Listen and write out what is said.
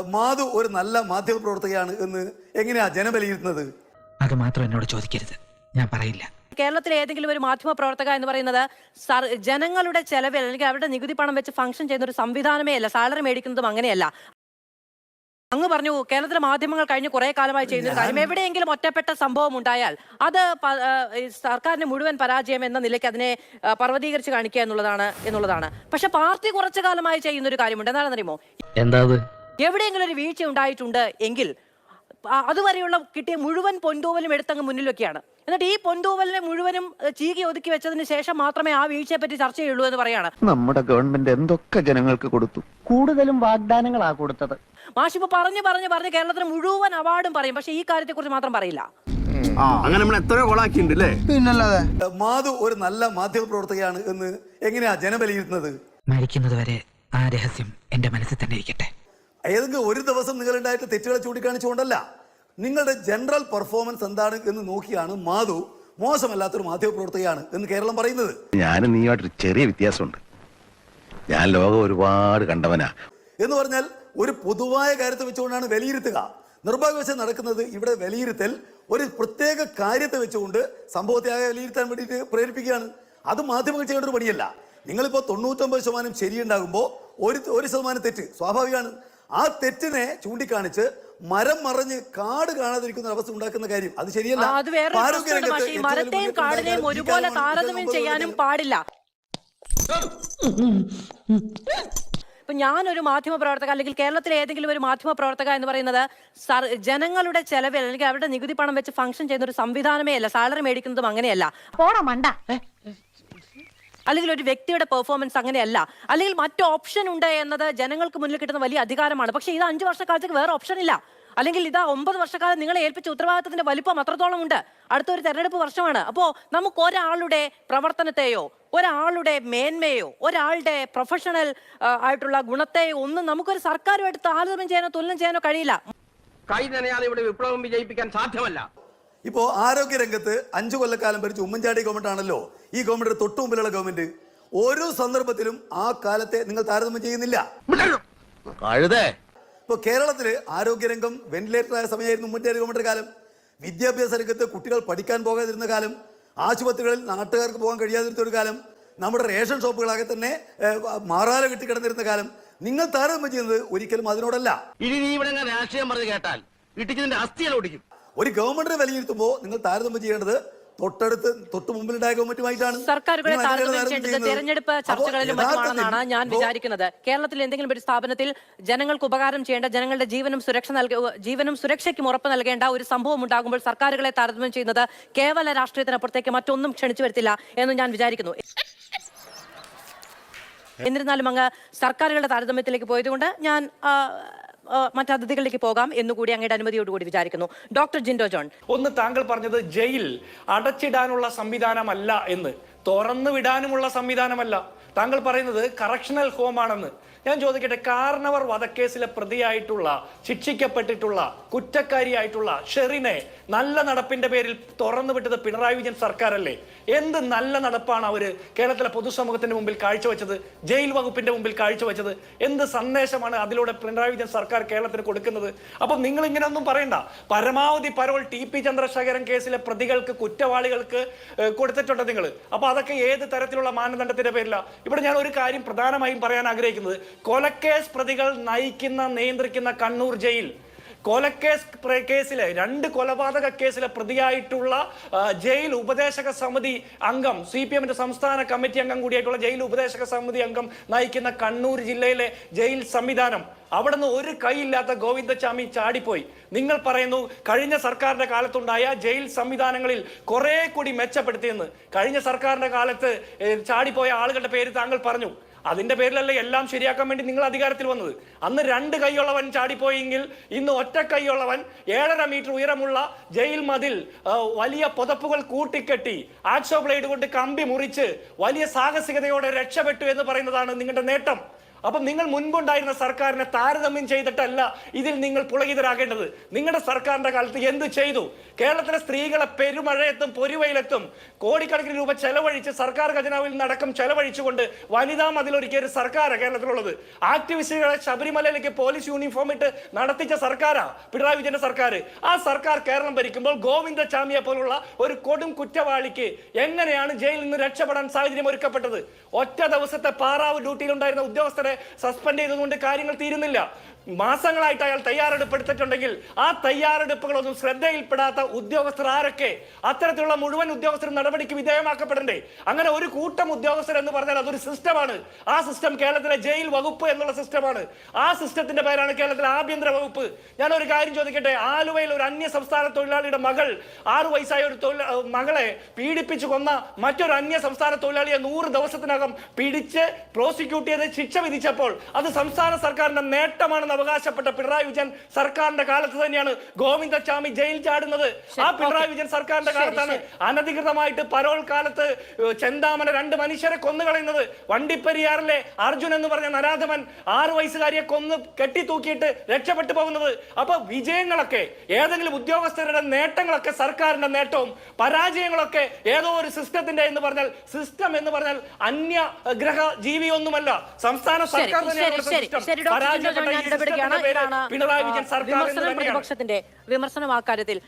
മാധു ഒരു നല്ല മാധ്യമ പ്രവർത്തകയാണ് എന്ന് എങ്ങനെയാ ജനം വിലയിരുത്തുന്നത് അത് മാത്രം എന്നോട് ചോദിക്കരുത്. ഞാൻ പറയില്ല. കേരളത്തിലെ ഏതെങ്കിലും ഒരു മാധ്യമ പ്രവർത്തക എന്ന് പറയുന്നത് സർ- ജനങ്ങളുടെ ചെലവിൽ അല്ലെങ്കിൽ അവരുടെ നികുതി പണം വെച്ച് ഫംഗ്ഷൻ ചെയ്യുന്ന ഒരു സംവിധാനമേ അല്ല സാലറി മേടിക്കുന്നതും അങ്ങനെയല്ല. അങ്ങ് പറഞ്ഞു കേരളത്തിലെ മാധ്യമങ്ങൾ കഴിഞ്ഞ കുറെ കാലമായി ചെയ്യുന്ന ഒരു കാര്യം എവിടെയെങ്കിലും ഒറ്റപ്പെട്ട സംഭവം ഉണ്ടായാൽ അത് സർക്കാരിന്റെ സർക്കാരിന് മുഴുവൻ പരാജയം എന്ന നിലയ്ക്ക് അതിനെ പർവതീകരിച്ച് കാണിക്കുക എന്നുള്ളതാണ് എന്നുള്ളതാണ്. പക്ഷെ പാർട്ടി കുറച്ചു കാലമായി ചെയ്യുന്ന ഒരു കാര്യമുണ്ട്. എന്താണെന്നറിയുമോ? എന്താ എവിടെയെങ്കിലും ഒരു വീഴ്ച ഉണ്ടായിട്ടുണ്ട് എങ്കിൽ അതുവരെയുള്ള കിട്ടിയ മുഴുവൻ പൊന്തൂവലും എടുത്തങ്ങ് മുന്നിലൊക്കെയാണ്. വെക്കുകയാണ് എന്നിട്ട് ഈ പൊന്തൂവലിനെ മുഴുവനും ചീകി ഒതുക്കി വെച്ചതിന് ശേഷം മാത്രമേ ആ വീഴ്ചയെ പറ്റി ചർച്ച ചെയ്യുള്ളൂ എന്ന് പറയാണ്. നമ്മുടെ ഗവൺമെന്റ് എന്തൊക്കെ ജനങ്ങൾക്ക് കൊടുത്തു? കൂടുതലും വാഗ്ദാനങ്ങളാ കൊടുത്തത്. മാഷിപ്പോ പറഞ്ഞു പറഞ്ഞു പറഞ്ഞ് കേരളത്തിന് മുഴുവൻ അവാർഡും പറയും. പക്ഷെ ഈ കാര്യത്തെ കുറിച്ച് മാത്രം പറയില്ല. അങ്ങനെ നമ്മൾ എത്രയോ കൊളാക്കിയിട്ടുണ്ട് അല്ലേ? പിന്നല്ലാതെ. മാധു ഒരു നല്ല മാധ്യമ പ്രവർത്തകയാണ് എന്ന് എങ്ങനെയാ ജനം വിലയിരുത്തുന്നത് മരിക്കുന്നത് വരെ ആ രഹസ്യം എന്റെ മനസ്സിൽ തന്നെ ഇരിക്കട്ടെ. ഏതെങ്കിലും ഒരു ദിവസം നിങ്ങളുണ്ടായിട്ട് തെറ്റുകളെ ചൂണ്ടിക്കാണിച്ചുകൊണ്ടല്ല. നിങ്ങളുടെ ജനറൽ പെർഫോമൻസ് എന്താണ് എന്ന് നോക്കിയാണ് മാധു മോശമല്ലാത്തൊരു മാധ്യമ പ്രവർത്തകയാണ് എന്ന് കേരളം പറയുന്നത്. ഞാനും നീയുമായിട്ടൊരു ചെറിയ വ്യത്യാസമുണ്ട്. ഞാൻ ലോകം ഒരുപാട് കണ്ടവനാ. എന്ന് പറഞ്ഞാൽ ഒരു പൊതുവായ കാര്യത്തെ വെച്ചുകൊണ്ടാണ് വിലയിരുത്തുക. നിർഭാഗ്യവശം നടക്കുന്നത് ഇവിടെ വിലയിരുത്തൽ ഒരു പ്രത്യേക കാര്യത്തെ വെച്ചുകൊണ്ട് സംഭവത്തെ ആകെ വിലയിരുത്താൻ വേണ്ടിയിട്ട് പ്രേരിപ്പിക്കുകയാണ്. അത് മാധ്യമങ്ങൾ ചെയ്യേണ്ട ഒരു പണിയല്ല. നിങ്ങളിപ്പോൾ തൊണ്ണൂറ്റൊമ്പത് ശതമാനം ശരിയുണ്ടാകുമ്പോൾ ഒരു ഒരു ശതമാനം തെറ്റ്. സ്വാഭാവികമാണ്. ആ തെറ്റിനെ ചൂണ്ടിക്കാണിച്ച് മരം മറിഞ്ഞ് കാട് കാണാതിരിക്കുന്ന അവസ്ഥ ഉണ്ടാക്കുന്ന കാര്യം. അത് ശരിയല്ല. ആ, അത് വേറെ മരത്തെയും കാടിനെയും ഒരുപോലെ താരതമ്യം ചെയ്യാനും പാടില്ല. ഇപ്പൊ ഞാനൊരു മാധ്യമ പ്രവർത്തക അല്ലെങ്കിൽ കേരളത്തിലെ ഏതെങ്കിലും ഒരു മാധ്യമ പ്രവർത്തക എന്ന് പറയുന്നത് സർ- ജനങ്ങളുടെ ചെലവിൽ അല്ലെങ്കിൽ അവരുടെ നികുതി പണം വെച്ച് ഫംഗ്ഷൻ ചെയ്യുന്ന ഒരു സംവിധാനമേ അല്ല. സാലറി മേടിക്കുന്നതും അങ്ങനെയല്ല. പോടാ മണ്ട. അല്ലെങ്കിൽ ഒരു വ്യക്തിയുടെ പെർഫോമൻസ് അങ്ങനെയല്ല. അല്ലെങ്കിൽ മറ്റു ഓപ്ഷൻ ഉണ്ട് എന്നത് ജനങ്ങൾക്ക് മുന്നിൽ കിട്ടുന്ന വലിയ അധികാരമാണ്. പക്ഷെ ഇത് അഞ്ചു വർഷക്കാലത്തേക്ക് വേറെ ഓപ്ഷൻ ഇല്ല. അല്ലെങ്കിൽ ഇതാ ഒമ്പത് വർഷക്കാലം നിങ്ങളെ ഏൽപ്പിച്ച ഉത്തരവാദിത്തത്തിന്റെ വലിപ്പം അത്രത്തോളം ഉണ്ട്. അടുത്തൊരു തെരഞ്ഞെടുപ്പ് വർഷമാണ്. അപ്പോൾ നമുക്ക് ഒരാളുടെ പ്രവർത്തനത്തെയോ ഒരാളുടെ മേന്മയോ ഒരാളുടെ പ്രൊഫഷണൽ ആയിട്ടുള്ള ഗുണത്തെയോ ഒന്നും നമുക്കൊരു സർക്കാരുമായിട്ട് താരതമ്യം ചെയ്യാനോ തുലനം ചെയ്യാനോ കഴിയില്ല. കൈ നനയാതെ ഇവിടെ വിപ്ലവം വിജയിപ്പിക്കാൻ സാധ്യമല്ല. ഇപ്പോ ആരോഗ്യരംഗത്ത് അഞ്ച് അഞ്ചു കൊല്ലക്കാലം ഭരിച്ച ഉമ്മൻചാണ്ടി ഗവൺമെന്റ് ആണല്ലോ ഈ ഗവൺമെന്റ് തൊട്ടു മുമ്പിലുള്ള ഗവൺമെന്റ് ഓരോ സന്ദർഭത്തിലും ആ കാലത്തെ നിങ്ങൾ താരതമ്യം ചെയ്യുന്നില്ല. ഇപ്പൊ കേരളത്തിൽ ആരോഗ്യരംഗം വെന്റിലേറ്റർ ആയ സമയമായിരുന്നു ഉമ്മൻചാണ്ടി ഗവൺമെന്റ് കാലം. വിദ്യാഭ്യാസ രംഗത്ത് കുട്ടികൾ പഠിക്കാൻ പോകാതിരുന്ന കാലം. ആശുപത്രികളിൽ നാട്ടുകാർക്ക് പോകാൻ കഴിയാതിരുന്ന ഒരു കാലം. നമ്മുടെ റേഷൻ ഷോപ്പുകളാകെ തന്നെ മാറാല മാറാല കെട്ടിക്കിടന്നിരുന്ന കാലം. നിങ്ങൾ താരതമ്യം ചെയ്യുന്നത് ഒരിക്കലും അതിനോടല്ല. ഇനി നീ ഇവിടെ രാഷ്ട്രീയം പറഞ്ഞ് കേട്ടാൽ അസ്ഥികൾ ഓടിക്കും. ഒരു ഗവൺമെന്റിനെ വിലയിരുത്തുമ്പോൾ നിങ്ങൾ താരതമ്യം ചെയ്യേണ്ടത് തൊട്ടടുത്ത് തൊട്ട് മുമ്പിലുണ്ടായ ഗവൺമെന്റുമായിട്ടാണ്. സർക്കാരുകളെ താരതമ്യം ചെയ്യേണ്ടത് തെരഞ്ഞെടുപ്പ് ചർച്ചകളിലും മറ്റുമാണെന്നാണ് ഞാൻ വിചാരിക്കുന്നത്. കേരളത്തിൽ എന്തെങ്കിലും ഒരു സ്ഥാപനത്തിൽ ജനങ്ങൾക്ക് ഉപകാരം ചെയ്യേണ്ട ജനങ്ങളുടെ ജീവനും സുരക്ഷ നൽക ജീവനും സുരക്ഷയ്ക്കും ഉറപ്പ് നൽകേണ്ട ഒരു സംഭവം ഉണ്ടാകുമ്പോൾ സർക്കാരുകളെ താരതമ്യം ചെയ്യുന്നത് കേവല രാഷ്ട്രീയത്തിനപ്പുറത്തേക്ക് മറ്റൊന്നും ക്ഷണിച്ചു വരുത്തില്ല എന്ന് ഞാൻ വിചാരിക്കുന്നു. എന്നിരുന്നാലും അങ്ങ് സർക്കാരുകളുടെ താരതമ്യത്തിലേക്ക് പോയതുകൊണ്ട് ഞാൻ മറ്റ് അതിഥികളിലേക്ക് പോകാം എന്നുകൂടി അങ്ങയുടെ അനുമതിയോടുകൂടി വിചാരിക്കുന്നു. Doctor Jinto John. ഒന്ന് താങ്കൾ പറഞ്ഞത് ജയിൽ അടച്ചിടാനുള്ള സംവിധാനമല്ല എന്ന്. തുറന്നു വിടാനുമുള്ള സംവിധാനമല്ല. താങ്കൾ പറയുന്നത് കറക്ഷണൽ ഹോം ആണെന്ന്. ഞാൻ ചോദിക്കട്ടെ കാർണവർ വധക്കേസിലെ പ്രതിയായിട്ടുള്ള ശിക്ഷിക്കപ്പെട്ടിട്ടുള്ള കുറ്റക്കാരിയായിട്ടുള്ള ഷെറിനെ നല്ല നടപ്പിന്റെ പേരിൽ തുറന്നു വിട്ടത് പിണറായി വിജയൻ സർക്കാരല്ലേ? എന്ത് നല്ല നടപ്പാണ് അവർ കേരളത്തിലെ പൊതുസമൂഹത്തിന്റെ മുമ്പിൽ കാഴ്ചവെച്ചത് ജയിൽ വകുപ്പിന്റെ മുമ്പിൽ കാഴ്ചവെച്ചത്? എന്ത് സന്ദേശമാണ് അതിലൂടെ പിണറായി വിജയൻ സർക്കാർ കേരളത്തിന് കൊടുക്കുന്നത്? അപ്പം നിങ്ങൾ ഇങ്ങനെ ഒന്നും പറയണ്ട. പരമാവധി പരോൾ ടി പി ചന്ദ്രശേഖരൻ കേസിലെ പ്രതികൾക്ക് കുറ്റവാളികൾക്ക് കൊടുത്തിട്ടുണ്ട് നിങ്ങൾ അപ്പൊ അതൊക്കെ ഏത് തരത്തിലുള്ള മാനദണ്ഡത്തിന്റെ പേരില? ഇവിടെ ഞാൻ ഒരു കാര്യം പ്രധാനമായും പറയാൻ ആഗ്രഹിക്കുന്നത്. കൊലക്കേസ് പ്രതികൾ നയിക്കുന്ന നിയന്ത്രിക്കുന്ന കണ്ണൂർ ജയിൽ. കൊലക്കേസ് കേസിലെ രണ്ട് കൊലപാതക കേസിലെ പ്രതിയായിട്ടുള്ള ജയിൽ ഉപദേശക സമിതി അംഗം സി പി എമ്മിന്റെ സംസ്ഥാന കമ്മിറ്റി അംഗം കൂടിയായിട്ടുള്ള ജയിൽ ഉപദേശക സമിതി അംഗം നയിക്കുന്ന കണ്ണൂർ ജില്ലയിലെ ജയിൽ സംവിധാനം. അവിടുന്ന് ഒരു കൈയില്ലാത്ത ഗോവിന്ദസ്വാമി ചാടിപ്പോയി. നിങ്ങൾ പറയുന്നു കഴിഞ്ഞ സർക്കാരിന്റെ കാലത്തുണ്ടായ ജയിൽ സംവിധാനങ്ങളിൽ കുറെ കൂടി മെച്ചപ്പെടുത്തിയെന്ന്. കഴിഞ്ഞ സർക്കാരിന്റെ കാലത്ത് ചാടിപ്പോയ ആളുകളുടെ പേര് താങ്കൾ പറഞ്ഞു. അതിന്റെ പേരിലല്ല എല്ലാം ശരിയാക്കാൻ വേണ്ടി നിങ്ങൾ അധികാരത്തിൽ വന്നത്? അന്ന് രണ്ട് കൈയുള്ളവൻ ചാടിപ്പോയെങ്കിൽ ഇന്ന് ഒറ്റ കൈയുള്ളവൻ ഏഴര മീറ്റർ ഉയരമുള്ള ജയിൽ മതിൽ വലിയ പുതപ്പുകൾ കൂട്ടിക്കെട്ടി ആക്സോ ബ്ലേഡ് കൊണ്ട് കമ്പി മുറിച്ച് വലിയ സാഹസികതയോടെ രക്ഷപ്പെട്ടു എന്ന് പറയുന്നതാണ് നിങ്ങളുടെ നേട്ടം. അപ്പം നിങ്ങൾ മുൻപുണ്ടായിരുന്ന സർക്കാരിനെ താരതമ്യം ചെയ്തിട്ടല്ല ഇതിൽ നിങ്ങൾ പുളകിതരാകേണ്ടത്. നിങ്ങളുടെ സർക്കാരിന്റെ കാലത്ത് എന്ത് ചെയ്തു? കേരളത്തിലെ സ്ത്രീകളെ പെരുമഴയത്തും പൊരുവയിലെത്തും കോടിക്കണക്കിന് രൂപ ചെലവഴിച്ച് സർക്കാർ ഖജനാവിൽ നടക്കം ചെലവഴിച്ചുകൊണ്ട് വനിതാ മതിലൊരുക്കിയ ഒരു സർക്കാരാണ് കേരളത്തിലുള്ളത്. ആക്ടിവിസ്റ്റുകളെ ശബരിമലയിലേക്ക് പോലീസ് യൂണിഫോം ഇട്ട് നടത്തിച്ച സർക്കാരാ പിണറായി വിജയന്റെ സർക്കാർ ആ സർക്കാർ കേരളം ഭരിക്കുമ്പോൾ ഗോവിന്ദ ഗോവിന്ദചാമിയെ പോലുള്ള ഒരു കൊടും കുറ്റവാളിക്ക് എങ്ങനെയാണ് ജയിലിൽ നിന്ന് രക്ഷപ്പെടാൻ സാഹചര്യം ഒരുക്കപ്പെട്ടത് ഒറ്റ ദിവസത്തെ പാറാവ് ഡ്യൂട്ടിയിലുണ്ടായിരുന്ന ഉദ്യോഗസ്ഥരെ സസ്പെൻഡ് ചെയ്തതുകൊണ്ട് കാര്യങ്ങൾ തീരുന്നില്ല. മാസങ്ങളായിട്ട് അയാൾ തയ്യാറെടുപ്പെടുത്തിട്ടുണ്ടെങ്കിൽ ആ തയ്യാറെടുപ്പുകളൊന്നും ശ്രദ്ധയിൽപ്പെടാത്ത ഉദ്യോഗസ്ഥർ ആരൊക്കെ? അത്തരത്തിലുള്ള മുഴുവൻ ഉദ്യോഗസ്ഥരും നടപടിക്ക് വിധേയമാക്കപ്പെടണ്ടേ? അങ്ങനെ ഒരു കൂട്ടം ഉദ്യോഗസ്ഥർ എന്ന് പറഞ്ഞാൽ അതൊരു സിസ്റ്റമാണ്. ആ സിസ്റ്റം കേരളത്തിലെ ജയിൽ വകുപ്പ് എന്നുള്ള സിസ്റ്റമാണ്. ആ സിസ്റ്റത്തിന്റെ പേരാണ് കേരളത്തിലെ ആഭ്യന്തര വകുപ്പ്. ഞാൻ ഒരു കാര്യം ചോദിക്കട്ടെ? ആലുവയിൽ ഒരു അന്യ സംസ്ഥാന തൊഴിലാളിയുടെ മകൾ ആറു വയസ്സായ ഒരു മകളെ പീഡിപ്പിച്ചു കൊന്ന മറ്റൊരു അന്യ സംസ്ഥാന തൊഴിലാളിയെ നൂറ് ദിവസത്തിനകം പിടിച്ച് പ്രോസിക്യൂട്ട് ചെയ്ത് ശിക്ഷ വിധിച്ചപ്പോൾ അത് സംസ്ഥാന സർക്കാരിന്റെ നേട്ടമാണെന്ന് അവകാശപ്പെട്ട പിണറായി വിജയൻ സർക്കാരിന്റെ കാലത്ത് തന്നെയാണ് ഗോവിന്ദചാമി ജയിൽ ചാടുന്നത്. ആ പിണറായി വിജയൻ സർക്കാരിന്റെ കാലത്താണ് അനധികൃതമായിട്ട് പരോൾ കാലത്ത് ചെന്താമന രണ്ട് മനുഷ്യരെ കൊന്നുകളയുന്നത്. വണ്ടിപ്പെരിയാറിലെ അർജുൻ എന്ന് പറഞ്ഞ നരാധമൻ ആറ് വയസ്സുകാരിയെ കൊന്ന് കെട്ടിത്തൂക്കിയിട്ട് രക്ഷപ്പെട്ടു പോകുന്നത്. അപ്പൊ വിജയങ്ങളൊക്കെ ഏതെങ്കിലും ഉദ്യോഗസ്ഥരുടെ നേട്ടങ്ങളൊക്കെ സർക്കാരിന്റെ നേട്ടവും പരാജയങ്ങളൊക്കെ ഏതോ ഒരു സിസ്റ്റത്തിന്റെ എന്ന് പറഞ്ഞാൽ സിസ്റ്റം എന്ന് പറഞ്ഞാൽ അന്യ ഗ്രഹ ജീവിയൊന്നുമല്ല. സംസ്ഥാന സർക്കാർ തന്നെയാണ് പിണറായി വിജയൻ സർക്കാർ വിമർശനം പ്രതിപക്ഷത്തിന്റെ വിമർശനം ആ കാര്യത്തിൽ.